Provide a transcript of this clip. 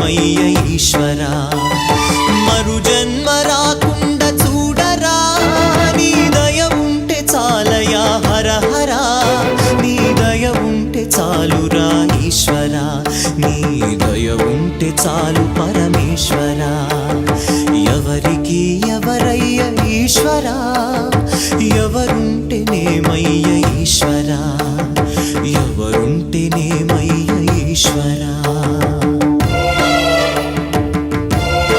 మయ్య మరు జన్మ రాకుండా చూడరా నీ ఉంటే చాలయా హర హరా నీ ఉంటే చాలురా ఈశ్వరా నీ ఉంటే చాలు పరమేశ్వరా. ఎవరికి ఎవరయ్య ఈశ్వరా ఎవరుంటే నేమయ్య ఈశ్వరా ఎవరుంటే నేమయ్య ఈశ్వరా.